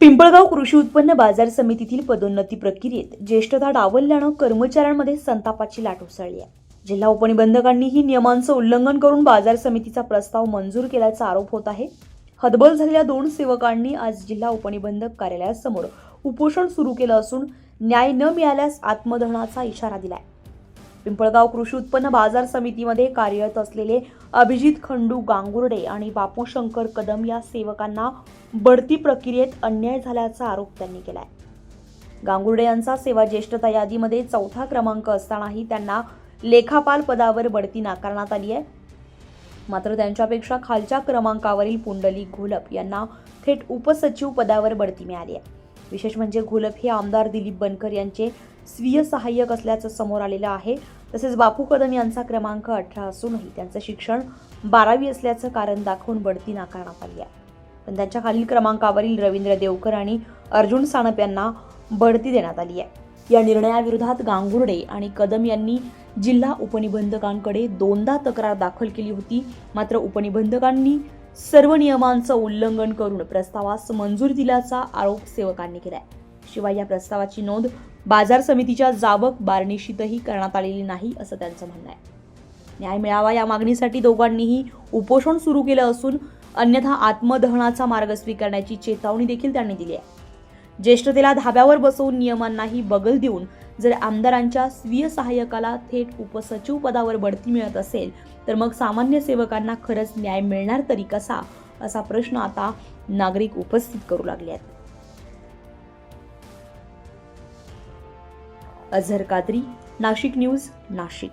पिंपळगाव कृषी उत्पन्न बाजार समितीतील पदोन्नती प्रक्रियेत ज्येष्ठता डावलल्यानं कर्मचाऱ्यांमध्ये संतापाची लाट उसळली आहे. जिल्हा उपनिबंधकांनीही नियमांचं उल्लंघन करून बाजार समितीचा प्रस्ताव मंजूर केल्याचा आरोप होत आहे. हतबल झालेल्या दोन सेवकांनी आज जिल्हा उपनिबंधक कार्यालयासमोर उपोषण सुरू केलं असून न्याय न मिळाल्यास आत्मदहनाचा इशारा दिला आहे पिंपळगाव कृषी उत्पन्न बाजार समितीमध्ये कार्यरत असलेले अभिजित खंडू गांगुर्डे आणि बापू शंकर कदम या सेवकांना बढती प्रक्रियेत अन्याय झाल्याचा आरोप त्यांनी केलाय. गांगुर्डे यांचा सेवा ज्येष्ठता यादीमध्ये चौथा क्रमांक असतानाही त्यांना लेखापाल पदावर बढती नाकारण्यात आली आहे. मात्र त्यांच्यापेक्षा खालच्या क्रमांकावरील पुंडलिक घोलप यांना थेट उपसचिव पदावर बढती मिळाली आहे. विशेष म्हणजे घोलप हे आमदार दिलीप बनकर यांचे स्वीय सहाय्यक असल्याचं समोर आलेलं आहे. तसेच बापू कदम यांचा क्रमांक अठरा असूनही त्यांचं शिक्षण बारावी असल्याचं कारण दाखवून बढती नाकारण्यात आली आहे. पण त्यांच्या खालील क्रमांकावरील रवींद्र देवकर आणि अर्जुन सानप यांना बढती देण्यात आली आहे. या निर्णयाविरोधात गांगुर्डे आणि कदम यांनी जिल्हा उपनिबंधकांकडे दोनदा तक्रार दाखल केली होती. मात्र उपनिबंधकांनी सर्व नियमांचं उल्लंघन करून प्रस्तावास मंजूर दिल्याचा आरोप सेवकांनी केला आहे शिवाय या प्रस्तावाची नोंद बाजार समितीच्या जावक बारणीशीतही करण्यात आलेली नाही असं त्यांचं म्हणणं आहे. न्याय मिळावा या मागणीसाठी दोघांनीही उपोषण सुरू केलं असून अन्यथा आत्मदहनाचा मार्ग स्वीकारण्याची चेतावणी देखील त्यांनी दिली आहे. ज्येष्ठतेला धाब्यावर बसवून नियमांनाही बगल देऊन जर आमदारांच्या स्वीय सहाय्यकाला थेट उपसचिव पदावर बढती मिळत असेल तर मग सामान्य सेवकांना खरंच न्याय मिळणार तरी कसा असा प्रश्न आता नागरिक उपस्थित करू लागले आहेत. अझहर कादरी नाशिक न्यूज नाशिक.